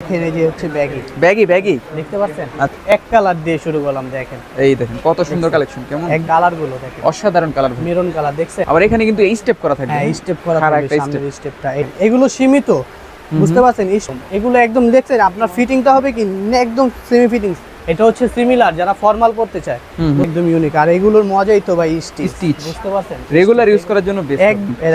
দেখেন এই যে হচ্ছে ব্যাগি। Baggy baggy? দেখতে পাচ্ছেন? আচ্ছা। এক কালার দিয়ে শুরু করলাম দেখেন। এই দেখেন কত সুন্দর কালেকশন কেমন? এক কালারগুলো দেখেন। অসাধারণ কালার মেরুন কালার দেখছেন? আবার এখানে কিন্তু এই স্টেপ করা থাকবে। হ্যাঁ স্টেপ করা আর সামনের স্টেপটা এগুলো সীমিত বুঝতে পারছেন? এগুলো একদম দেখছেন আপনার ফিটিংটা হবে কি? একদম সেমি ফিটিং এটা হচ্ছে সিমিলার যারা ফর্মাল পড়তে চায়। একদম ইউনিক আর এগুলোর মজাই তো ভাই স্টিচ বুঝতে পারছেন? রেগুলার ইউজ করার জন্য বেস্ট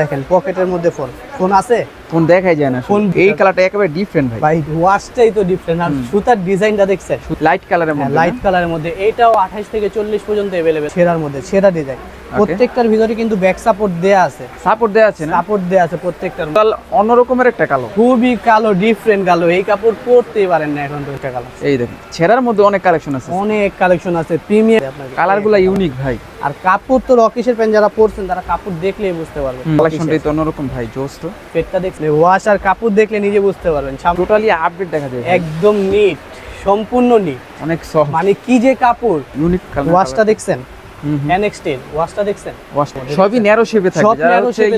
দেখেন পকেটের মধ্যে ফোন ফোন আছে? ফোন দেখাই যায় না ফোন এই কালারটা একেবারে ডিফারেন্ট ভাই। ভাই ওয়াশটাই তো ডিফারেন্ট আর সুতার ডিজাইনটা দেখছেন? লাইট কালারের হ্যাঁ মধ্যে লাইট কালারের মধ্যে। এটাও আঠাশ থেকে চল্লিশ পর্যন্ত অ্যাভেলেবেল ছেঁড়ার মধ্যে ছেঁড়া ডিজাইন প্রত্যেকটার ভিতরে কিন্তু ব্যাক সাপোর্ট দেয়া আছে। সাপোর্ট দেওয়া আছে না? সাপোর্ট দেয়া আছে প্রত্যেকটার টোটাল অন্যরকমের একটা কালো খুবই কালো ডিফারেন্ট কালো। এই কাপড় পরতেই পারেন না এখন তো এটা কালো এই দেখেন ছেঁড়ার মধ্যে অনেক কালেকশন আছে। অনেক কালেকশন আছে প্রিমিয়াম কালারগুলো ইউনিক ভাই। আর কাপড় তো রকিসের প্যান্ট যারা পরছেন তারা কাপড় দেখলেই বুঝতে পারবেন। কালেকশনটাই তো অন্যরকম ভাই জোস তো। পেটটা দেখলে ওয়াশ আর কাপড় দেখলে নিজে বুঝতে পারবেন। টোটালি আপডেট দেখা যায় একদম নিট সম্পূর্ণ নিট অনেক সফট মানে কি যে কাপড়। ইউনিক কালার ওয়াশটা দেখছেন? এনএক্সটেল ওয়াশটা দেখছেন? সবই ন্যারো শেপে সব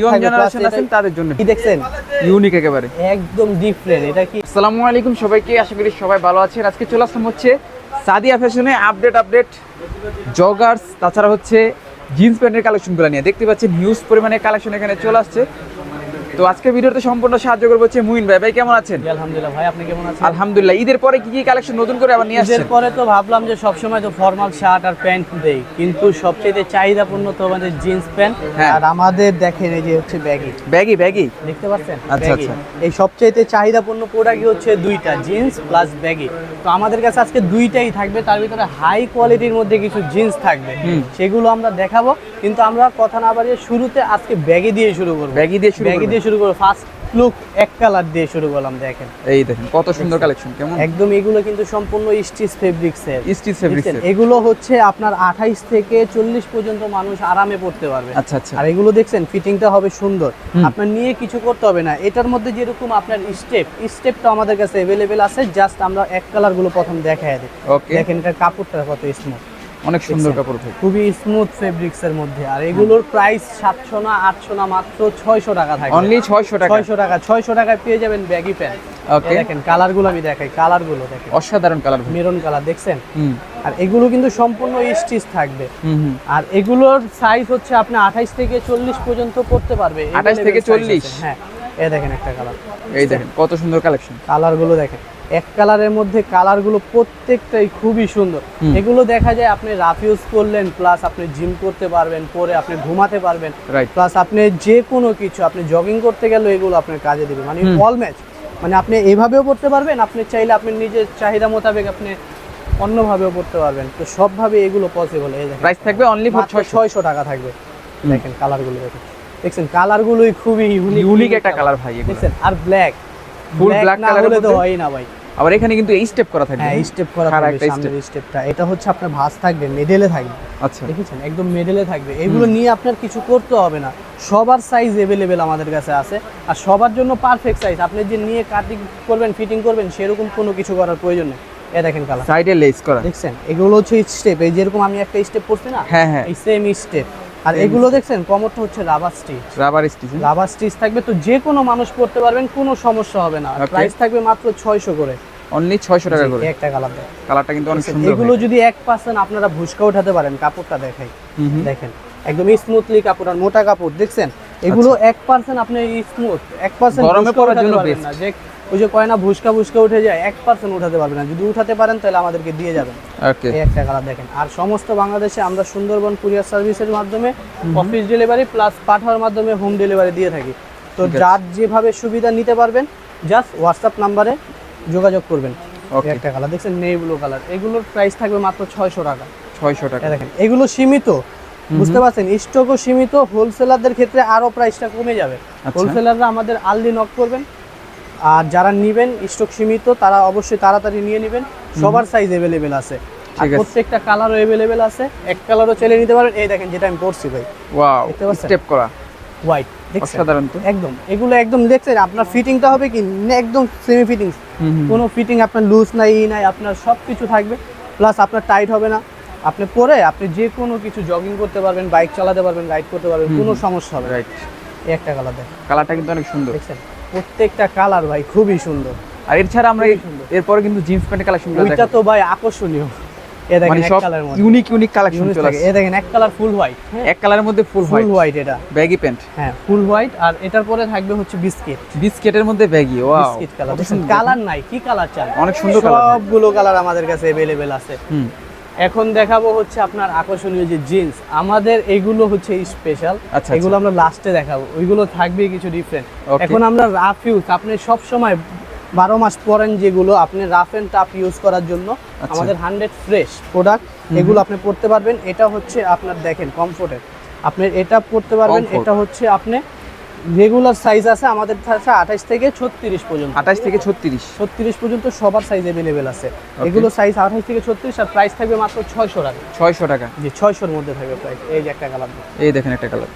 ইয়ং জেনারেশন আছেন তাদের জন্য। কি দেখছেন? ইউনিক একেবারে। একদম ডিফারেন্ট এটা কি? আসসালামু আলাইকুম সবাইকে আশা করি সবাই ভালো আছেন। আজকে চলে আসলাম হচ্ছে সাদিয়া ফ্যাশনে আপডেট আপডেট জগার্স তাছাড়া হচ্ছে জিন্স প্যান্টের কালেকশন কালেকশনগুলো নিয়ে। দেখতে পাচ্ছেন হিউজ পরিমাণে কালেকশন এখানে চলে আসছে। তো আজকে ভিডিওতে সম্পূর্ণ সাহায্য করব হচ্ছে মুইন ভাই। ভাই কেমন আছেন? আলহামদুলিল্লাহ ভাই আপনি কেমন আছেন? আলহামদুলিল্লাহ। ঈদের পরে কি কি কালেকশন নতুন করে আবার নিয়ে আসছেন? ঈদের পরে তো ভাবলাম যে সবসময় তো ফর্মাল শার্ট আর প্যান্ট দেই কিন্তু সবচেয়ে চাহিদাপূর্ণ তো আমাদের জিন্স প্যান্ট। আর আমাদের দেখেন এই যে হচ্ছে ব্যাগি ব্যাগি ব্যাগি দেখতে পাচ্ছেন? আচ্ছা। আচ্ছা। এই সবচাইতে চাহিদাপূর্ণ প্রোডাক্টই হচ্ছে দুইটা জিন্স প্লাস ব্যাগি তো আমাদের কাছে আজকে দুইটাই থাকবে তার ভিতরে হাই কোয়ালিটির মধ্যে কিছু জিন্স থাকবে। সেগুলো আমরা দেখাবো কিন্তু আমরা কথা না বাড়িয়ে শুরুতে আজকে ব্যাগি দিয়ে শুরু করব। ব্যাগি দিয়ে শুরু ব্যাগি। দিয়ে শুরু করব। ফার্স্ট লুক এক কালার দিয়ে শুরু করলাম দেখেন। এই দেখেন কত সুন্দর কালেকশন কেমন? একদম এগুলো কিন্তু সম্পূর্ণ স্টিচ ফেব্রিক্সের স্টিচ ফেব্রিক্স এগুলো হচ্ছে আপনার আঠাইশ থেকে চল্লিশ পর্যন্ত মানুষ আরামে পড়তে পারবে। আচ্ছা আচ্ছা। আর এগুলো দেখছেন ফিটিংটা হবে সুন্দর। আপনার নিয়ে কিছু করতে হবে না। এটার মধ্যে যেরকম আপনার স্টেপ স্টেপটা আমাদের কাছে অ্যাভেলেবেল আছে জাস্ট আমরা এক কালারগুলো প্রথম দেখায় দিই। দেখেন এটার কাপড়টা কত স্মুথ অনেক সুন্দর কাপড় ভাই খুবই স্মুথ ফেব্রিক্স এর মধ্যে। আর এগুলোর প্রাইস সাতশো না আটশো না মাত্র ছয়শো টাকা থাকে অনলি 600 টাকা। ছয়শো টাকা ছয়শো টাকায় পেয়ে যাবেন ব্যাগি প্যান্ট Okay. দেখেন কালারগুলো আমি দেখাই কালারগুলো দেখেন। অসাধারণ কালার মেরুন কালার দেখছেন? আর এগুলো কিন্তু সম্পূর্ণ স্টিচ থাকবে। আর এগুলোর সাইজ হচ্ছে আপনি আঠাইশ থেকে চল্লিশ পর্যন্ত পড়তে পারবে। 28 থেকে 40? হ্যাঁ এ দেখেন একটা কালার এই দেখেন কত সুন্দর কালেকশন কালারগুলো দেখেন। এক কালারের মধ্যে কালারগুলো প্রত্যেকটাই খুবই সুন্দর। এগুলো দেখা যায় আপনি রাফ ইউজ করলেন প্লাস আপনি জিম করতে পারবেন পরে আপনি ঘুমাতে পারবেন প্লাস আপনি যে কোনো কিছু আপনি জগিং করতে গেলে এগুলো আপনার কাজে দিবে। মানে। অল ম্যাচ মানে আপনি এইভাবেও পড়তে পারবেন আপনি চাইলে আপনি নিজের চাহিদা মোতাবেক আপনি অন্যভাবেও পড়তে পারবেন। তো সবভাবে এগুলো পসিবল এই দেখেন। প্রাইস থাকবে অনলি ছয়শো। টাকা থাকবে। দেখেন কালারগুলো দেখেন। দেখছেন কালারগুলোই খুবই ইউনিক ইউনিক একটা কালার ভাই দেখছেন আর ব্ল্যাক না colour এর হলে তো হয় না ভাই। আবার এখানে কিন্তু এই স্টেপ করা থাকবে। হ্যাঁ স্টেপ করা থাকবে সামনের স্টেপটা এটা হচ্ছে আপনার ভাঁজ থাকবে মেডেলে থাকবে। আচ্ছা। দেখেছেন? একদম মেডেলে থাকবে। এগুলো নিয়ে আপনার কিছু করতে হবে না। সবার সাইজ এভেলেবেল আমাদের কাছে আছে। আর সবার জন্য পারফেক্ট সাইজ আপনি যে নিয়ে কাটিং করবেন ফিটিং করবেন সেরকম কোনো কিছু করার প্রয়োজন নেই। এ দেখেন কালার সাইডে লেস করা। দেখছেন? এগুলো হচ্ছে স্টেপ এই যেরকম আমি একটা স্টেপ করছি না হ্যাঁ হ্যাঁ। এই সেম স্টেপ আর এগুলো দেখছেন? কমরটা হচ্ছে rubber stitch rubber stitch rubber stitch থাকবে তো যে কোনো মানুষ পড়তে পারবেন কোনো সমস্যা হবে না। প্রাইস থাকবে মাত্র ছয়শো করে। অনলি 600 টাকা করে। একটা কালার কালারটা কিন্তু অনেক সুন্দর এগুলো যদি এক পার্সেন্ট আপনারা ভুসকা উঠাতে পারেন কাপড়টা দেখাই। দেখেন একদম স্মুথলি কাপড় আর মোটা কাপড় দেখছেন? এগুলো এক পার্সেন্ট আপনি স্মুথ এক পার্সেন্ট আচ্ছা। গরমে পরার জন্য best। ওই যে কয় না ভুসকা ভুসকা উঠে যায় এক পার্সেন্ট উঠাতে পারবে না। যদি উঠাতে পারেন তাহলে আমাদেরকে দিয়ে যাবেন। এই একটা কালার দেখেন। আর সমস্ত বাংলাদেশে আমরা সুন্দরবন কুরিয়ার সার্ভিসের মাধ্যমে অফিস ডেলিভারি প্লাস পাঠানোর মাধ্যমে হোম ডেলিভারি দিয়ে থাকি। তো যার যেভাবে সুবিধা নিতে পারবেন জাস্ট হোয়াটসঅ্যাপ নাম্বারে যোগাযোগ করবেন। একটা কালার। দেখছেন? নেই ব্লু কালার। এগুলোর প্রাইস থাকবে মাত্র ছয়শো টাকা। 600 টাকা। দেখেন এগুলো সীমিত। বুঝতে পারছেন? স্টকও সীমিত। হোলসেলারদের ক্ষেত্রে আরও প্রাইসটা কমে যাবে। আচ্ছা। হোলসেলাররা আমাদের আর্লি নক করবেন। আর যারা নিবেন স্টক সীমিত তারা অবশ্যই তাড়াতাড়ি নিয়ে নেবেন। সবার সাইজ অ্যাভেলেবেল আছে। আর। প্রত্যেকটা কালারও অ্যাভেলেবেল আছে। এক কালারও চলে নিতে পারেন। এই দেখেন যেটা আমি পরছি ভাই। ওয়াও? স্টেপ করা। হোয়াইট অসাধারণ তো। একদম। এগুলো একদম দেখছেন? আপনার ফিটিংটা হবে কি? একদম সেমি ফিটিং। কোনো ফিটিং আপনার লুজ নাই ই নাই আপনার সব কিছু থাকবে। প্লাস আপনার টাইট হবে না। আপনি পরে আপনি যে কোনো কিছু জগিং করতে পারবেন বাইক চালাতে পারবেন রাইড করতে পারবেন কোনো সমস্যা হবে রাইট এই একটা কালার দেখ কালারটা কিন্তু অনেক সুন্দর। দেখছেন? প্রত্যেকটা কালার ভাই খুবই সুন্দর আর এছাড়া আমরা এই- এরপরে কিন্তু জিন্স প্যান্টের কালেকশনগুলো ওইটা দেখাবো তো ভাই আকর্ষণীয় এ দেখেন মানে এক সব কালারের মধ্যে ইউনিক ইউনিক কালেকশন Unique চলে থাকে। আসছে এ দেখেন এক কালার ফুল হোয়াইট এক কালারের মধ্যে ফুল ফুল হোয়াইট হোয়াইট এটা ব্যাগি প্যান্ট হ্যাঁ ফুল হোয়াইট আর এটার পরে থাকবে হচ্ছে বিস্কিট বিস্কেটের মধ্যে baggy wow biscuit colour colour নাই কি কালার চান অনেক সুন্দর colour। সবগুলো কালার আমাদের কাছে अवेलेबल আছে হুম এখন দেখাবো হচ্ছে আপনার আকর্ষণীয় যে জিন্স আমাদের এগুলো হচ্ছে স্পেশাল আচ্ছা, এগুলো আমরা লাস্টে দেখাবো। ওইগুলো থাকবে কিছু ডিফারেন্ট এখন আমরা রাফ ইউজ আপনি সব সময় বারো মাস পরেন যেগুলো আপনি রাফ এন্ড টাফ ইউজ করার জন্য। আচ্ছা। আমাদের হান্ড্রেড ফ্রেশ প্রোডাক্ট এগুলো আপনি পড়তে পারবেন। এটা হচ্ছে আপনার দেখেন কমফোর্টের আপনি এটা পড়তে পারবেন। এটা হচ্ছে আপনি রেগুলার সাইজ আছে আমাদের কাছে আঠাশ থেকে ছত্রিশ পর্যন্ত। আঠাশ থেকে ছত্রিশ। ছত্রিশ পর্যন্ত সবার সাইজ অ্যাভেলেবেল আছে। এগুলো সাইজ আঠাশ থেকে ছত্রিশ আর প্রাইস থাকবে মাত্র ছয়শো টাকা। ছয়শো টাকা। জি ছয়শোর মধ্যে থাকবে প্রাইস এই যে একটা কালার এই দেখেন একটা কালার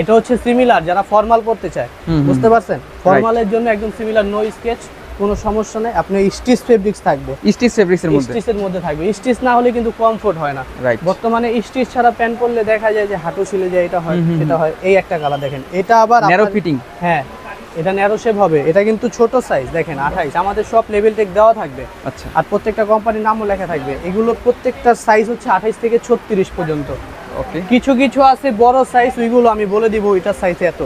এটা হচ্ছে সিমিলার যারা ফর্মাল করতে চায়। বুঝতে পারছেন? ফর্মালের জন্য একদম সিমিলার নো স্কেচ কোনো সমস্যা নেই। আপনি স্টিচ ফেব্রিক্স থাকবে। স্টিচ ফেব্রিক্সের মধ্যে? স্টিচের মধ্যে থাকবে। স্টিচ না হলে কিন্তু কমফোর্ট হয় না। রাইট বর্তমানে স্টিচ ছাড়া প্যান্ট পরলে দেখা যায় যে হাঁটু ছিলে যায় এটা হয় সেটা হয়। এই একটা কালার দেখেন। এটা আবার ন্যারো ফিটিং হ্যাঁ। এটা ন্যারো শেপ হবে। এটা কিন্তু ছোট সাইজ দেখেন আঠাইশ। আমাদের সব লেভেল টেক দেওয়া থাকবে। আচ্ছা। আর প্রত্যেকটা কোম্পানির নামও লেখা থাকবে। এগুলো প্রত্যেকটা সাইজ হচ্ছে আঠাইশ থেকে ছত্রিশ পর্যন্ত। ওকে কিছু কিছু আছে বড় সাইজ ওইগুলো আমি বলে দিব ওইটার সাইজ এত।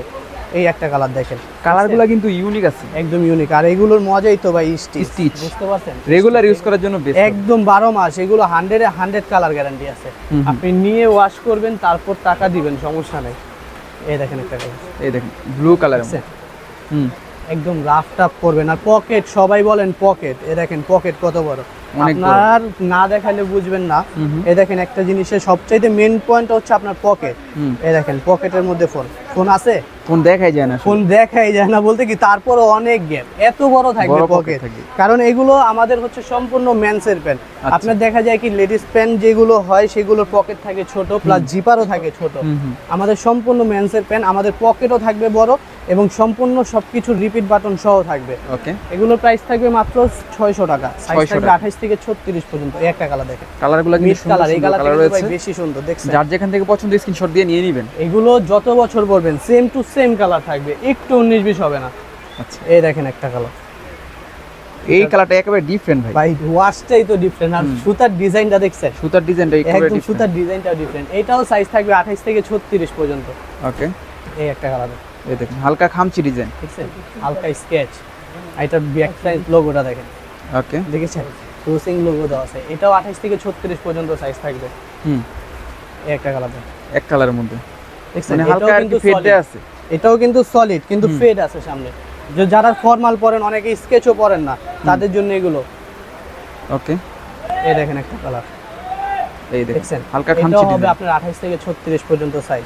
এই একটা কালার দেখেন। কালারগুলো কিন্তু ইউনিক আছে। একদম ইউনিক আর এগুলোর মজাই তো ভাই স্টিচ Stitch। বুঝতে পারছেন? রেগুলার ইউজ করার জন্য বেস্ট একদম বারো মাস এগুলো হান্ড্রেডে হান্ড্রেড কালার গ্যারান্টি আছে। আপনি নিয়ে ওয়াশ করবেন তারপর টাকা দিবেন সমস্যা নেই। এই দেখেন একটা কালার এই দেখেন ব্লু কালার হুম। একদম রাফ টাফ করবেন। আর পকেট সবাই বলেন পকেট এ দেখেন পকেট কত বড়। আপনার না দেখালে বুঝবেন না। এ দেখেন একটা জিনিসের সবচাইতে মেন পয়েন্ট হচ্ছে আপনার পকেট এই দেখেন পকেটের মধ্যে ফোন ফোন আছে? ফোন দেখাই যায় না ফোন দেখাই যায় না বলতে কি তারপরও অনেক গ্যাপ এত বড় থাকবে পকেট কারণ এগুলো আমাদের হচ্ছে সম্পূর্ণ মেন্সের প্যান্ট আচ্ছা। আপনার দেখা যায় কি লেডিস প্যান্ট যেগুলো হয় সেগুলোর পকেট থাকে ছোট প্লাস জিপারও থাকে ছোট। আমাদের সম্পূর্ণ মেন্সের প্যান্ট আমাদের পকেটও থাকবে বড় এবং সম্পূর্ণ সবকিছু রিপিট বাটন সহ থাকবে। ওকে এগুলোর প্রাইস থাকবে মাত্র ছয়শো টাকা। সাইজ 600 থাকবে টাকা। থেকে ছত্রিশ পর্যন্ত এই একটা কালার দেখেন। কালারগুলো কিন্তু সুন্দর কালার এই কালার কালার রয়েছে। বেশি সুন্দর দেখছেন? যার যেখান থেকে পছন্দ স্ক্রিনশট দিয়ে নিয়ে নেবেন। এগুলো যত বছর পরবেন সেম টু সেম কালার থাকবে একটু উনিশ বিশ হবে না। আচ্ছা। এই দেখেন একটা কালার এই কালারটা একেবারে ডিফারেন্ট ভাই। ভাই ওয়াশটাই তো ডিফারেন্ট আর সুতার ডিজাইনটা দেখছেন? সুতার ডিজাইনটা একেবারে একদম সুতার ডিজাইনটাও ডিফারেন্ট এটাও সাইজ থাকবে আঠাইশ থেকে ছত্রিশ পর্যন্ত। ওকে এই একটা কালার এই দেখেন হালকা খামচি ডিজাইন দেখছেন? হালকা স্কেচ এটার ব্যাক সাইড লোগোটা দেখেন। ওকে দেখেছেন? ক্রসিং লোগো দেওয়া আছে। এটাও আঠাইশ থেকে ছত্রিশ পর্যন্ত সাইজ থাকবে। হুম। একটা কালার এক কালারের মধ্যে। মানে হালকা কিন্তু ফেড আছে। এটাও কিন্তু সলিড কিন্তু ফেড আছে সামনে। যে যারা ফর্মাল পরেন অনেকে স্কেচও পরেন না। তাদের জন্য এগুলো। ওকে। এই দেখেন একটা কালার এই দেখেন হালকা খামচি হবে আপনার আঠাইশ থেকে ছত্রিশ পর্যন্ত সাইজ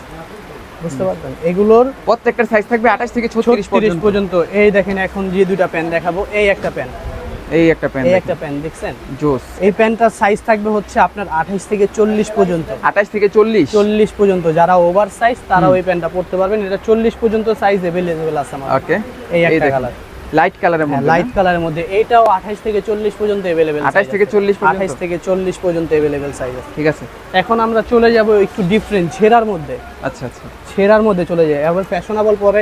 বুঝতে পারছেন? এগুলোর প্রত্যেকটার সাইজ থাকবে 28 থেকে 36 ছত্রিশ পর্যন্ত। পর্যন্ত। এই দেখেন এখন যে দুইটা প্যান দেখাবো এই একটা প্যান এই একটা প্যান্ট এই একটা প্যান দেখছেন? জোস। এই প্যান্টটার সাইজ থাকবে হচ্ছে আপনার আঠাইশ থেকে চল্লিশ পর্যন্ত। 28 থেকে 40 চল্লিশ পর্যন্ত। যারা ওভার সাইজ তারা ওই প্যান্টটা পড়তে পারবেন। এটা চল্লিশ পর্যন্ত সাইজ অ্যাভেলেবেল আছে আমার। ওকে এই একটা কালার লাইট কালারের মধ্যে লাইট কালারের মধ্যে। এইটাও আঠাইশ থেকে চল্লিশ পর্যন্ত অ্যাভেলেবেল 28 থেকে 40 পর্যন্ত? আঠাইশ থেকে চল্লিশ পর্যন্ত অ্যাভেলেবেল সাইজ আছে। ঠিক আছে। এখন আমরা চলে যাব একটু ডিফারেন্ট ছেঁড়ার মধ্যে। আচ্ছা আচ্ছা। ছেঁড়ার মধ্যে চলে যায় আবার ফ্যাশনেবল পরে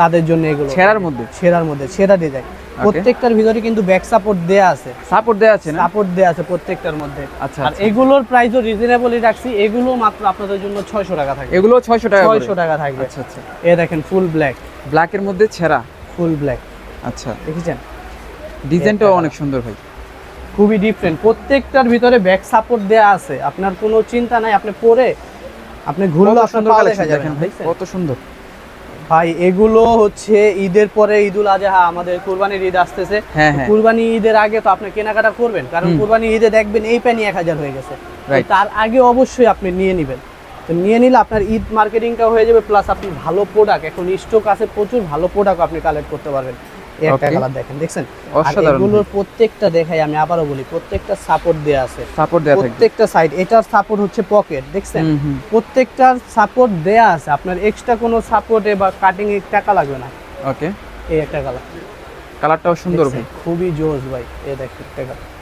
তাদের জন্য এগুলো। ছেঁড়ার মধ্যে? ছেঁড়ার মধ্যে। ছেঁড়া ডিজাইন প্রত্যেকটার ভিতরে কিন্তু ব্যাক সাপোর্ট দেয়া আছে। সাপোর্ট দেওয়া আছে না? সাপোর্ট দেয়া আছে প্রত্যেকটার মধ্যে। আচ্ছা, আর আচ্ছা। এগুলোর প্রাইসও রিজনেবলই রাখছি এগুলো মাত্র আপনাদের জন্য ছয়শো টাকা থাকবে। এগুলো 600 টাকা করে। ছয়শো টাকা থাকবে। আচ্ছা আচ্ছা। এ দেখেন ফুল ব্ল্যাক ব্ল্যাকের মধ্যে ছেঁড়া? ফুল ব্ল্যাক আচ্ছা। দেখেছেন? ডিজাইনটাও অনেক সুন্দর ভাই। খুবই ডিফারেন্ট প্রত্যেকটার ভিতরে ব্যাক সাপোর্ট দেয়া আছে। আপনার কোনো চিন্তা নাই আপনি পরে আপনি ঘুরলে আপনার পা কালেকশন দেখা যাবে দেখেন ভাই কত সুন্দর। ভাই এগুলো হচ্ছে ঈদের পরে ঈদুল আজহা আমাদের কুরবানির ঈদ আসতেছে। হ্যাঁ, হ্যাঁ। কুরবানি ঈদের আগে তো আপনি কেনাকাটা করবেন কারণ কুরবানি ঈদে দেখবেন এই প্যানি এক হাজার হয়ে গেছে। তার আগে অবশ্যই আপনি নিয়ে নেবেন। তো নিয়ে নিলে আপনার ঈদ মার্কেটিংটা হয়ে যাবে প্লাস আপনি ভালো প্রোডাক্ট এখন স্টক আছে প্রচুর ভালো প্রোডাক্ট আপনি কালেক্ট করতে পারবেন। একটা কালার দেখেন দেখছেন? অসাধারণ এগুলোর প্রত্যেকটা দেখাই আমি আবারও বলি প্রত্যেকটা সাপোর্ট দেয়া আছে। সাপোর্ট দেয়া প্রত্যেকটা সাইড এটার সাপোর্ট হচ্ছে পকেট দেখছেন। প্রত্যেকটার সাপোর্ট দেয়া আছে। আপনার এক্সট্রা কোনো সাপোর্টে বা কাটিং এ টাকা লাগবে না। ওকে এই একটা কালার কালারটাও সুন্দর ভাই। খুবই জোস ভাই। এই দেখেন একটা কালার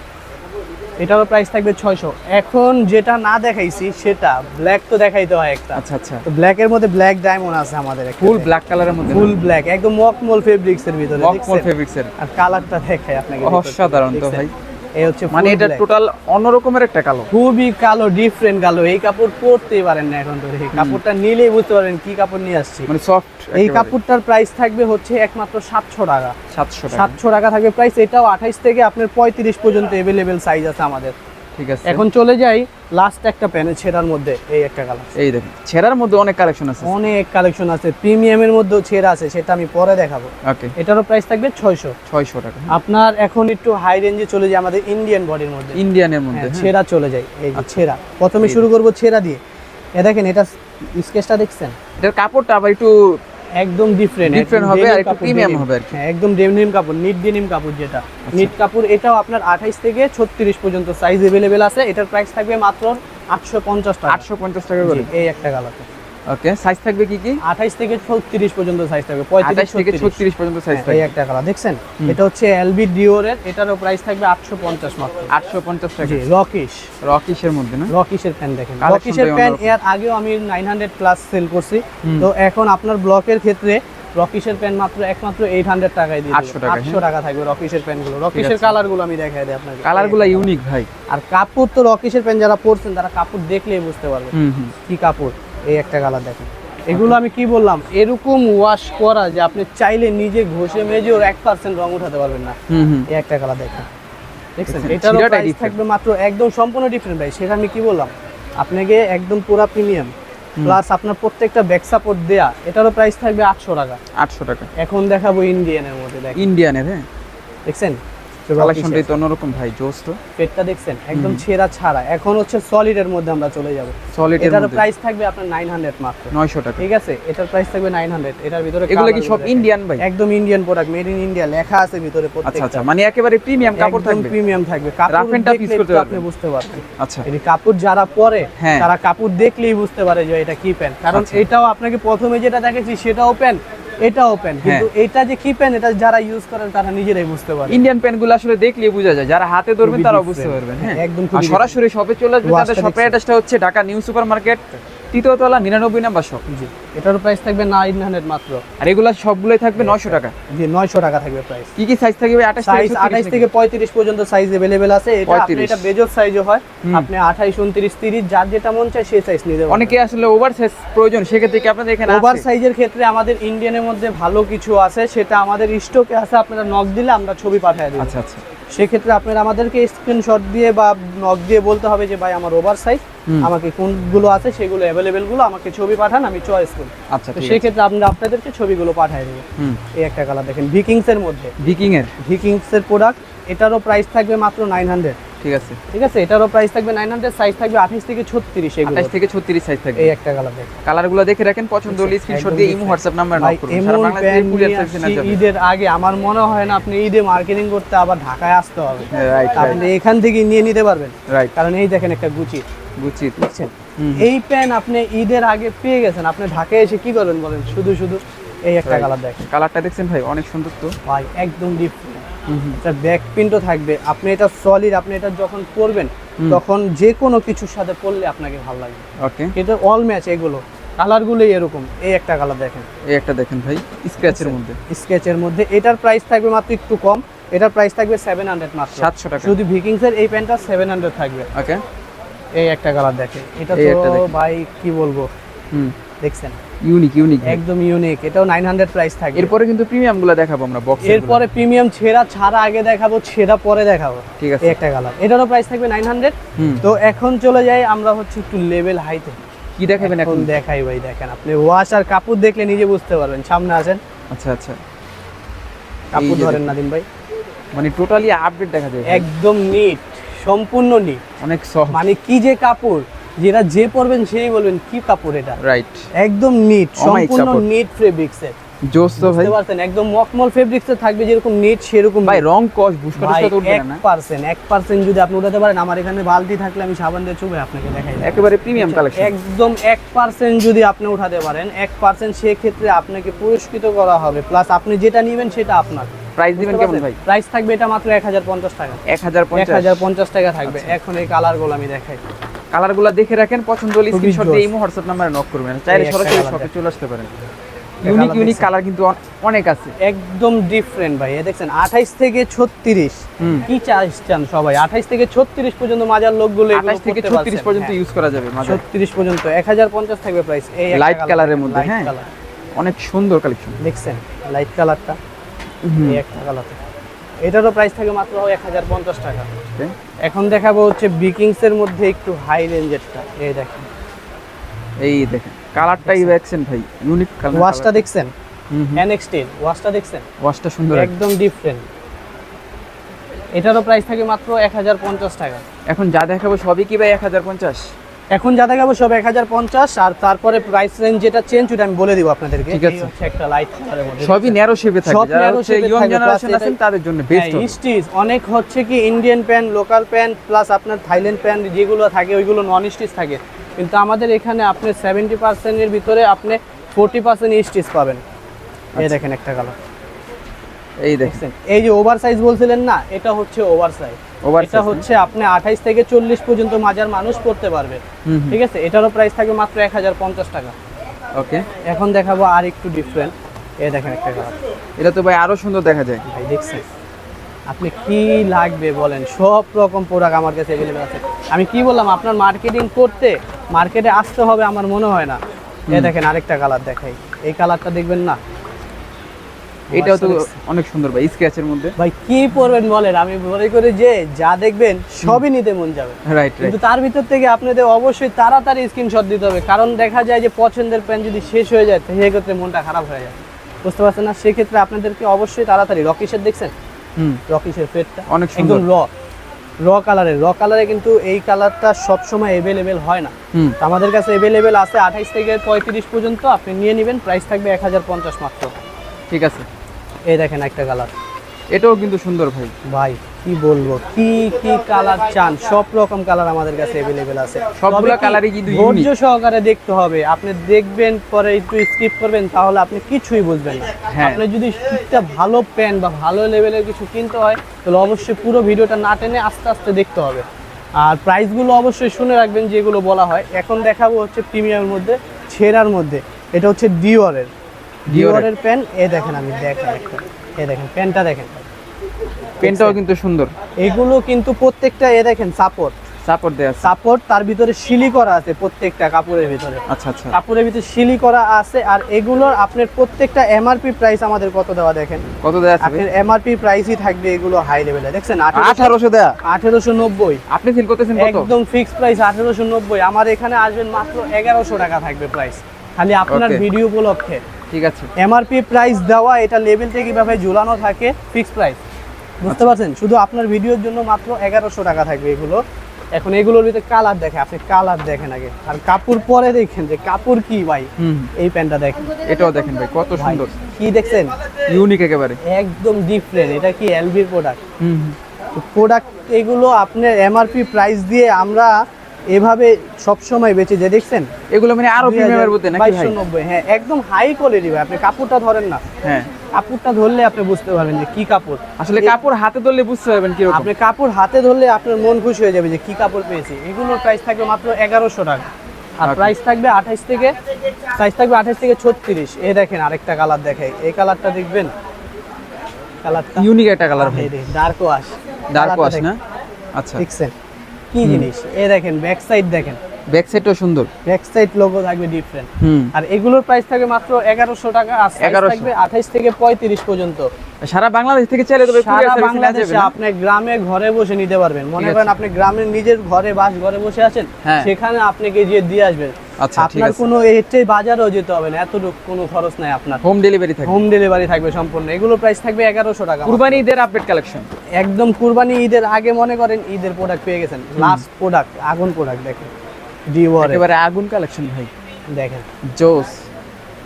এটারও প্রাইস থাকবে ছয়শো। এখন যেটা না দেখাইছি সেটা ব্ল্যাক তো দেখাইতে হয় একটা। আচ্ছা আচ্ছা। তো ব্ল্যাকের মধ্যে ব্ল্যাক ডায়মন্ড আছে আমাদের ফুল ব্ল্যাক কালারের মধ্যে ফুল ব্ল্যাক একদম মকমল ফেব্রিক্স এর ভিতরে মকমল ফেব্রিক্স এর। আর কালারটা দেখাই আপনাকে অসাধারণ তো ভাই। এই হচ্ছে মানে এটা টোটাল অন্যরকমের একটা কালো। খুবই কালো ডিফারেন্ট কালো। এই কাপড় পরতেই পারেন না এখন এই কাপড়টা নিলেই বুঝতে পারেন কি কাপড় নিয়ে আসছি। মানে সফট এই কাপড়টার প্রাইস থাকবে হচ্ছে একমাত্র সাতশো টাকা। সাতশো সাতশো টাকা থাকবে প্রাইস এটাও আঠাইশ থেকে আপনার পঁয়ত্রিশ পর্যন্ত এভেলেবেল সাইজ আছে আমাদের। ঠিক আছে। এখন চলে যাই লাস্ট একটা প্যানে ছেঁড়ার মধ্যে এই একটা কালার এই দেখেন ছেঁড়ার মধ্যে অনেক কালেকশন আছে। অনেক কালেকশন আছে প্রিমিয়ামের মধ্যেও ছেঁড়া আছে সেটা আমি পরে দেখাবো। ওকে এটারও প্রাইস থাকবে ছয়শো। ছয়শো টাকা। আপনার এখন একটু হাই রেঞ্জে চলে যায় আমাদের ইন্ডিয়ান বডির মধ্যে। ইন্ডিয়ানের মধ্যে হ্যাঁ, হ্যাঁ। ছেঁড়া চলে যায় এই যে ছেঁড়া। প্রথমে শুরু করব ছেঁড়া দিয়ে। এ দেখেন এটা স্কেচটা দেখছেন? এটার কাপড়টা আবার একটু একদম ডিফারেন্ট Different হবে আর একটু premium হবে আর কি। হ্যাঁ একদম ডেনিম কাপড় নিট ডেনিম কাপড় যেটা নিট কাপড় এটাও আপনার 28 থেকে 36 পর্যন্ত সাইজ अवेलेबल আছে এটার প্রাইস থাকবে মাত্র 850 টাকা আটশো পঞ্চাশ টাকা করে জি, এই একটা কালার ওকে সাইজ থাকবে কি কি? 28 থেকে 36 পর্যন্ত সাইজ থাকবে 35 থেকে 36 পর্যন্ত সাইজ হ্যাঁ, থাকবে। এই একটা কালার দেখছেন? এটা হচ্ছে এলবি ডিওরের এটারও প্রাইস থাকবে 850 মাত্র। আটশো পঞ্চাশ টাকা। জি রকিশ রকিশের মধ্যে না? রকিশের প্যান দেখেন। রকিশের এর আগেও আমি নাইন হান্ড্রেড প্লাস সেল করছি। তো এখন আপনার ব্লকের ক্ষেত্রে রকিশের প্যান মাত্র একমাত্র এইট হান্ড্রেড টাকায় দিয়ে 800 টাকায়, আটশো টাকা থাকবে রকিশের প্যানগুলো রকিশের। কালারগুলো আমি দেখাই দিই আপনাকে। কালারগুলো ইউনিক ভাই। আর কাপড় তো রকিশের প্যান যারা পরছেন তারা কাপড় দেখলেই বুঝতে পারবে কি কাপড়। এই একটা কালার দেখেন। এগুলো আমি কি বললাম? এরকম ওয়াশ করা যে আপনি চাইলে নিজে ঘষে মেজেও এক পার্সেন্ট রং উঠাতে পারবেন না। এই একটা কালার দেখেন। দেখছেন, এটারও প্রাইস থাকবে মাত্র একদম সম্পূর্ণ ডিফারেন্ট ভাই। সেটা আমি কি বললাম? আপনাকে একদম পুরা প্রিমিয়াম প্লাস আপনার প্রত্যেকটা ব্যাক সাপোর্ট দেয়া এটারও প্রাইস থাকবে আটশো টাকা। আটশো টাকা। এখন দেখাবো ইন্ডিয়ানের মধ্যে দেখ ইন্ডিয়ানের হ্যাঁ। দেখছেন? কালেকশনটাই তো অন্যরকম ভাই জোস তো। পেটটা দেখছেন? একদম ছেঁড়া ছাড়া। এখন হচ্ছে সলিডের মধ্যে আমরা চলে যাব। সলিড এর এটার প্রাইস থাকবে আপনার নাইন হান্ড্রেড মাত্র। নয়শো টাকা। ঠিক আছে? এটার প্রাইস থাকবে নাইন হান্ড্রেড এটার ভিতরে এগুলো কি সব ইন্ডিয়ান ভাই? একদম Indian product made in India লেখা আছে ভিতরে আচ্ছা প্রত্যেকটা। আচ্ছা আচ্ছা মানে একেবারে প্রিমিয়াম কাপড় থাকবে। প্রিমিয়াম থাকবে। কাপড় use দেখলেই করতে আপনি বুঝতে পারবেন। আচ্ছা। এই কাপড় যারা পরে হ্যাঁ। তারা কাপড় দেখলেই বুঝতে পারে যে এটা কি প্যান্ট। কারণ আচ্ছা। এটাও আপনাকে প্রথমে যেটা দেখেছি সেটাও প্যান্ট। এটাও ওপেন হ্যাঁ। কিন্তু এটা যে কি পেন এটা যারা ইউজ করেন তারা নিজেরাই বুঝতে পারবে ইন্ডিয়ান প্যান্টগুলো আসলে দেখলে বোঝা যায় যারা হাতে ধরবেন তারা বুঝতে পারবেন হ্যাঁ একদম সরাসরি শপে চলে আসবে তাদের শপের অ্যাড্রেসটা হচ্ছে ঢাকা নিউ সুপার তৃতীয়তলা নিরানব্বই নাম্বার শপ জি এটার প্রাইস থাকবে নাইন হান্ড্রেড মাত্র। আর এগুলা সবগুলোই থাকবে নয়শো টাকা। জি নয়শো টাকা থাকবে প্রাইস কি কি সাইজ থাকবে? আঠাশ সাইজ থেকে পঁয়ত্রিশ পর্যন্ত সাইজ আছে। এটা আপনি এটা বেজর সাইজও হয়। আপনি আঠাইশ উনত্রিশ তিরিশ যার যেটা মন চায় সেই সাইজ নিতে পারবেন অনেকে আসলে ওভার সাইজ প্রয়োজন সেক্ষেত্রে কি আপনাদের এখানে ওভার সাইজের ক্ষেত্রে আমাদের ইন্ডিয়ানের মধ্যে ভালো কিছু আছে সেটা আমাদের স্টকে আছে আপনারা নক দিলে আমরা ছবি পাঠিয়ে দিই আচ্ছা আচ্ছা। সেক্ষেত্রে আপনারা আমাদেরকে স্ক্রিনশট দিয়ে বা নক দিয়ে বলতে হবে যে ভাই আমার ওভার সাইজ আমাকে কোনগুলো আছে সেগুলো অ্যাভেলেবেলগুলো আমাকে ছবি পাঠান আমি চয়েস করি। আচ্ছা সেক্ষেত্রে আমরা আপনাদেরকে ছবিগুলো পাঠিয়ে দেবো। হুম। এই একটা কালার দেখেন ভিকিংসের মধ্যে। ভিকিং এর ভিকিংস এর প্রোডাক্ট এটারও প্রাইস থাকবে মাত্র নাইন হান্ড্রেড ঠিক আছে। ঠিক আছে এটারও প্রাইস থাকবে নাইন হান্ড্রেড সাইজ থাকবে আঠাশ থেকে ছত্রিশ আঠাশ থেকে ছত্রিশ সাইজ থাকবে। এই একটা কালার দেখেন কালারগুলো দেখে রাখেন পছন্দ হলে স্ক্রিনশট দিয়ে ইমো হোয়াটসঅ্যাপ নাম্বার নক করুন। ঈদের আগে আমার মনে হয় না আপনি ঈদে মার্কেটিং করতে আবার ঢাকায় আসতে হবে। আপনি এখান থেকে নিয়ে নিতে পারবেন। রাইট কারণ এই দেখেন একটা গুচি দেখছেন এই প্যান আপনি ঈদের আগে পেয়ে গেছেন। আপনি ঢাকায় এসে কি করবেন বলেন? শুধু শুধু এই একটা. কালার দেখেন। কালারটা দেখছেন ভাই অনেক সুন্দর তো। ভাই একদম ডিফারেন্ট এটা ব্যাক প্রিন্টও থাকবে। আপনি এটা সলিড আপনি এটা যখন পরবেন তখন যে কোনো কিছুর সাথে পরলে আপনাকে ভালো লাগবে। ওকে এটা অল ম্যাচ এগুলো। কালারগুলোই এরকম। এই একটা কালার দেখেন। এই একটা দেখেন ভাই স্ক্র্যাচের মধ্যে। স্কেচের মধ্যে। এটার প্রাইস থাকবে মাত্র একটু কম। এটার প্রাইস থাকবে সেভেন হান্ড্রেড মাত্র। সাতশো টাকা। শুধু ভিকিংসের এই প্যান্টটা সেভেন হান্ড্রেড থাকবে। ওকে এই একটা কালার দেখে এটা তো ভাই কি বলব? হুম। দেখছেন? ইউনিক ইউনিক একদম ইউনিক এটাও নাইন হান্ড্রেড প্রাইস থাকবে। এরপরে কিন্তু প্রিমিয়ামগুলো দেখাবো আমরা বক্স এরপরে প্রিমিয়াম ছেঁড়া ছাড়া আগে দেখাবো ছেঁড়া পরে দেখাবো। ঠিক আছে। একটা কালার এটারও প্রাইস থাকবে নাইন হান্ড্রেড হুম। তো এখন চলে যাই আমরা হচ্ছে একটু লেভেল হাইতে কি দেখাবেন এখন এখন? দেখাই ভাই দেখেন। আপনি ওয়াশ আর কাপড় দেখলে নিজে বুঝতে পারবেন। সামনে আছেন আচ্ছা আচ্ছা। কাপড় ধরেন নাদিম ভাই। মানে টোটালি আপডেট দেখা যায় একদম নিট সম্পূর্ণ নিট অনেক সফট মানে কি যে কাপড় যেটা যে পরবেন সেই বলবেন কি কাপড় এটা? রাইট একদম নিট সম্পূর্ণ নিট ফেব্রিক্স জোস তো ভাই। পারছেন? একদম মকমল ফেব্রিক্স থাকবে যেরকম নিট সেরকম ভাই রং কস উঠবে না পার্সেন্ট এক পার্সেন্ট যদি আপনি উঠাতে পারেন আমার এখানে বালতি থাকলে আমি সাবান দিয়ে চুবে আপনাকে দেখাই একেবারে প্রিমিয়াম কালেকশন একদম এক পার্সেন্ট যদি আপনি উঠাতে পারেন এক পার্সেন্ট সেক্ষেত্রে আপনাকে পুরস্কৃত করা হবে। প্লাস আপনি যেটা নেবেন সেটা আপনার। প্রাইস দিবেন কেমন ভাই? প্রাইস থাকবে এটা মাত্র এক হাজার পঞ্চাশ টাকা। এক হাজার এক পঞ্চাশ হাজার পঞ্চাশ টাকা থাকবে। আচ্ছা। এখন এই কালারগুলো আমি দেখাই। কালারগুলো দেখে রাখেন পছন্দ হলে স্ক্রিনশট দিয়ে। ইমো হোয়াটসঅ্যাপ নাম্বারে নক করবেন। চাইলে সরাসরি শপে চলে আসতে পারেন। ইউনিক ইউনিক কালার কিন্তু অনেক আছে। একদম ডিফারেন্ট ভাই। দেখছেন আঠাইশ থেকে ছত্রিশ। কি চাইছেন সবাই? আঠাইশ থেকে ছত্রিশ পর্যন্ত মাজার লোকগুলো আঠাশ থেকে ছত্রিশ পর্যন্ত ইউজ করা যাবে ছত্রিশ পর্যন্ত এক হাজার পঞ্চাশ থাকবে প্রাইস এই এর দেখেন, মধ্যে, হ্যাঁ। অনেক সুন্দর কালেকশন দেখছেন লাইট কালারটা এই একটা কালার এটারও প্রাইস থাকে মাত্র এক হাজার পঞ্চাশ টাকা। এখন দেখাবো হচ্ছে বিকিংস এর মধ্যে একটু হাই রেঞ্জেরটা এই দেখেন। এই দেখেন কালারটাই দেখছেন? ভাই ইউনিক কালার ওয়াশটা দেখছেন? এনএক্সটির ওয়াশটা দেখছেন? ওয়াশটা সুন্দর একদম ডিফারেন্ট এটারও প্রাইস থাকে মাত্র এক হাজার পঞ্চাশ টাকা। এখন যা দেখাবো সবই কি ভাই এক হাজার পঞ্চাশ? এখন যা দেখাবো সব এক হাজার পঞ্চাশ আর তারপরে প্রাইস রেঞ্জ যেটা চেঞ্জ ওটা আমি বলে দিব আপনাদেরকে। ঠিক আছে। একটা লাইট কালারের মধ্যে। সবই ন্যারো শেপে সব থাকবে। যারা narrow হচ্ছে shape এ ইয়ং জেনারেশন আছেন তাদের জন্য বেস্ট হ্যাঁ, স্টিচ অনেক হচ্ছে কি Indian pant local pant plus আপনার থাইল্যান্ড প্যান্ট যেগুলো থাকে ওইগুলো নন স্টিচ থাকে। কিন্তু আমাদের এখানে আপনি সেভেন্টি পার্সেন্টের ভিতরে আপনি ফোর্টি পার্সেন্ট স্টিচ পাবেন। এই আচ্ছা। দেখেন একটা কালার এই দেখছেন? এই যে ওভার সাইজ বলছিলেন না এটা হচ্ছে ওভার সাইজ এটা হচ্ছে আপনি আঠাইশ থেকে চল্লিশ পর্যন্ত মাজার মানুষ পড়তে পারবে। ঠিক আছে? এটারও প্রাইস থাকবে মাত্র এক হাজার পঞ্চাশ টাকা। ওকে এখন দেখাবো আর একটু ডিফারেন্ট এই দেখেন একটা কালার এটা তো ভাই আরও সুন্দর দেখা যায়। ভাই দেখছেন? আপনি কি লাগবে বলেন? সব রকম প্রোডাক্ট আমার কাছে অ্যাভেলেবেল আছে। আমি কি বললাম? আপনার মার্কেটিং করতে মার্কেটে আসতে হবে আমার মনে হয় না। এ দেখেন আরেকটা কালার দেখাই। এই কালারটা দেখবেন না? এটাও তো অনেক সুন্দর ভাই স্কেচের মধ্যে। ভাই কি পরবেন বলেন? আমি মনে করি যে যা দেখবেন সবই নিতে মন যাবে। রাইট কিন্তু তার ভিতর থেকে আপনাদের অবশ্যই তাড়াতাড়ি স্ক্রিনশট দিতে হবে। কারণ দেখা যায় যে পছন্দের প্যান যদি শেষ হয়ে যায় সেক্ষেত্রে মনটা খারাপ হয়ে যায়। বুঝতে পারছেন না? সেক্ষেত্রে আপনাদেরকে অবশ্যই তাড়াতাড়ি রকিশের দেখছেন? হুম। রকিশের ফেটটা অনেক একদম র র কালারের র কালারে কিন্তু এই কালারটা সব সময় অ্যাভেলেবেল হয় না। আমাদের কাছে অ্যাভেলেবেল আছে আঠাইশ থেকে পঁয়ত্রিশ পর্যন্ত। আপনি নিয়ে নেবেন। প্রাইস থাকবে এক হাজার পঞ্চাশ মাত্র। ঠিক আছে। এই দেখেন একটা কালার এটাও কিন্তু সুন্দর ভাই। ভাই কি বলব? কি কি কালার চান? সব রকম কালার আমাদের কাছে অ্যাভেলেবেল আছে। সবগুলা কালারই কিন্তু ধৈর্য সহকারে দেখতে হবে। আপনি দেখবেন পরে একটু স্কিপ করবেন তাহলে আপনি কিছুই বুঝবেন না। হ্যাঁ। আপনি যদি একটা ভালো প্যান্ট বা ভালো লেভেলের কিছু কিনতে হয় তাহলে অবশ্যই পুরো ভিডিওটা না টেনে আস্তে আস্তে দেখতে হবে। আর প্রাইসগুলো অবশ্যই শুনে রাখবেন যেগুলো বলা হয়। এখন দেখাবো হচ্ছে প্রিমিয়ামের মধ্যে ছেঁড়ার মধ্যে। এটা হচ্ছে ডিওরের ডিওরের প্যান এ দেখেন আমি দেখেন এ দেখেন প্যানটা দেখেন। পেনটাও কিন্তু সুন্দর। এগুলো কিন্তু প্রত্যেকটা এ দেখেন সাপোর্ট সাপোর্ট দেয়া সাপোর্ট তার ভিতরে শিলি করা আছে প্রত্যেকটা কাপড়ের ভিতরে। আচ্ছা আচ্ছা। কাপড়ের ভিতরে শিলি করা আছে আর এগুলোর আপনার প্রত্যেকটা এমআরপি প্রাইস আমাদের কত দেওয়া দেখেন? কত দেয়া আছে? আপনার এমআরপি প্রাইসই থাকবে এগুলো হাই লেভেলে দেখছেন আঠারোশো দেয়া? আঠেরোশো নব্বই। আপনি সেল করতেছেন কত? একদম ফিক্সড প্রাইস আঠেরোশো নব্বই। আমার এখানে আসবেন মাত্র এগারোশো টাকা থাকবে প্রাইস খালি আপনার ভিডিও উপলক্ষে। ঠিক আছে। এমআরপি প্রাইস দেওয়া এটা লেভেলটা কীভাবে ঝুলানো থাকে ফিক্সড প্রাইস বুঝতে পারছেন? শুধু আপনার ভিডিওর জন্য মাত্র এগারোশো টাকা থাকবে এগুলো। এখন এগুলোর ভিতরে কালার দেখে আপনি কালার দেখেন আগে। আর কাপড় পরে দেখেন যে কাপড় কি ভাই। এই প্যান্টটা দেখেন। এটাও দেখেন ভাই কত সুন্দর। কি দেখছেন? ইউনিক একেবারে। একদম ডিফারেন্ট এটা কি এলবির প্রোডাক্ট। প্রোডাক্ট এগুলো আপনার এমআরপি প্রাইস দিয়ে আমরা এভাবে সব সময় বেচে যে দেখছেন এগুলো মানে আরও প্রিমিয়ামের মধ্যে নাকি ভাই? 2290 হ্যাঁ একদম হাই কোয়ালিটি ভাই। আপনি কাপড়টা ধরেন না। হ্যাঁ। কাপড়টা ধরলে আপনি বুঝতে পারবেন যে কি কাপড়। আসলে কাপড় হাতে ধরলে বুঝতে পারবেন কীরকম। আপনি কাপড় হাতে ধরলে আপনার মন খুশি হয়ে যাবে যে কি কাপড় পেয়েছি। এগুলোর প্রাইস থাকবে মাত্র এগারোশো টাকা। আর প্রাইস থাকবে আঠাইশ থেকে প্রাইস থাকবে আঠাইশ থেকে ছত্রিশ। এ দেখেন আরেকটা কালার দেখাই এই কালারটা দেখবেন? কালারটা ইউনিক একটা কালার ভাই। ডার্ক ওয়াশ ডার্ক ওয়াশ না? আচ্ছা। দেখছেন? কি জিনিস? এ দেখেন ব্যাক সাইড দেখেন। ব্যাক সাইডটাও সুন্দর। ব্যাক সাইড লোগো থাকবে ডিফারেন্ট আর এগুলোর প্রাইস থাকবে মাত্র এগারোশো টাকা আর 1100 থাকবে আঠাইশ থেকে পঁয়ত্রিশ পর্যন্ত। সারা বাংলাদেশ থেকে চাইলে তবে সারা বাংলাদেশে আপনি গ্রামে ঘরে বসে নিতে পারবেন। মনে করেন আপনি গ্রামের নিজের ঘরে বাস ঘরে বসে আছেন হ্যাঁ। সেখানে গিয়ে দিয়ে আসবেন। আচ্ছা, আপনার। কোনো এতে বাজারেও যেতে হবে না এতটুকু কোনো খরচ নাই আপনার। হোম ডেলিভারি থাকে হোম ডেলিভারি থাকবে সম্পূর্ণ। এগুলো প্রাইস থাকবে এগারোশো টাকা কুরবানি ঈদের আপডেট কালেকশন একদম কুরবানি ঈদের আগে মনে করেন ঈদের প্রোডাক্ট পেয়ে গেছেন। লাস্ট প্রোডাক্ট আগুন প্রোডাক্ট দেখেন। ডিওয়ার একেবারে আগুন কালেকশন ভাই। দেখেন। জোস।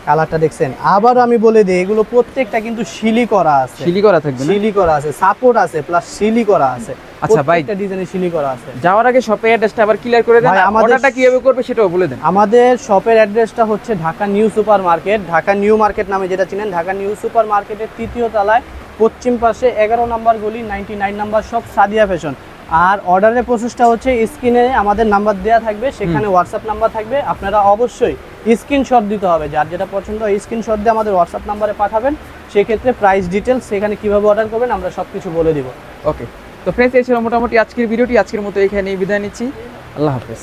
কালারটা দেখছেন। আবার আমি বলে দিই এগুলো প্রত্যেকটা কিন্তু শিলি করা আছে। সিলি করা থাকবে শিলি করা আছে সাপোর্ট আছে প্লাস শিলি করা আছে। আচ্ছা, ভাই। প্রত্যেকটা ডিজাইনে শিলি করা আছে। যাওয়ার আগে শপের অ্যাড্রেসটা আবার ক্লিয়ার করে দেন অর্ডারটা কীভাবে করবে সেটাও বলে দেন। আমাদের শপের অ্যাড্রেসটা হচ্ছে Dhaka New Super Market Dhaka New Market নামে যেটা চিনেন ঢাকা নিউ সুপার মার্কেটের তৃতীয় তলায় পশ্চিম পাশে এগারো নাম্বার গলি নাইনটি নাইন নাম্বার সব সাদিয়া ফ্যাশন আর অর্ডারের প্রসেসটা হচ্ছে স্ক্রিনে আমাদের নাম্বার দেওয়া থাকবে সেখানে হোয়াটসঅ্যাপ নাম্বার থাকবে। আপনারা অবশ্যই স্ক্রিনশট দিতে হবে। যার যেটা পছন্দ হয় স্ক্রিনশট দিয়ে আমাদের হোয়াটসঅ্যাপ নাম্বারে পাঠাবেন। সেক্ষেত্রে প্রাইস ডিটেলস সেখানে কীভাবে অর্ডার করবেন আমরা সব কিছু বলে দিব। ওকে তো ফ্রেন্ডস এই ছিল মোটামুটি আজকের ভিডিওটি। আজকের মতো এখানেই বিদায় নিচ্ছি। আল্লাহ হাফেজ।